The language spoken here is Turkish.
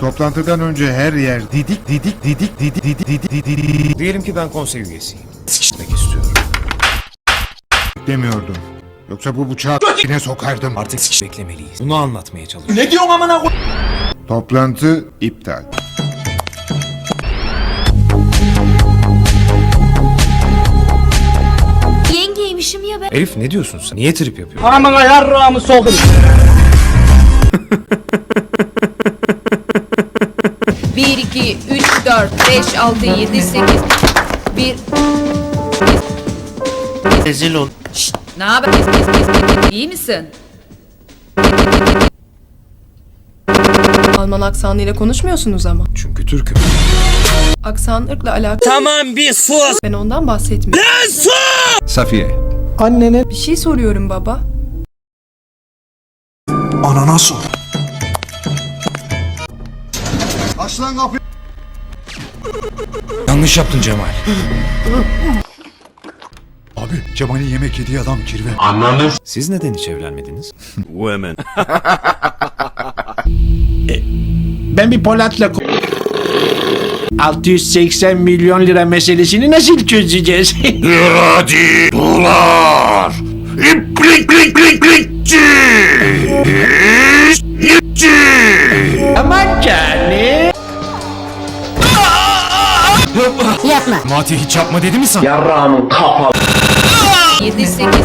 Toplantıdan önce her yer didik didik didik didik didik didik didik Diyelim ki ben konsey üyesiyim. Sıkışmak istiyorum. demiyordum. Yoksa bu bıçağı yine sokardım. Artık sıkış beklemeliyiz. Bunu anlatmaya çalışıyorum. Ne diyorsun amına koy? Toplantı iptal. Yengeymişim ya ben. Elif ne diyorsun sen? Niye trip yapıyorsun? Amına yarrağımı soldum. 1, 2, 3, 4, 5, 6, 7, 8, 1... Rezil ol. Ne haber? İyi misin? Alman aksanıyla konuşmuyorsunuz ama. Çünkü Türk'üm. Aksan ırkla alakalı. Tamam bir sus. Ben ondan bahsetmiyorum. Lan sus! Safiye. Annene. Bir şey soruyorum baba. Anana sor. Yanlış yaptın Cemal. Abi Cemal'in yemek yediği adam kirve. Siz neden hiç evlenmediniz? ben bir Polat'la ko- 680 milyon lira meselesini nasıl çözeceğiz? Hadi dolar. İplik lik lik likçi. Mati hiç yapma dedi mi sana? Yedi, sekiz.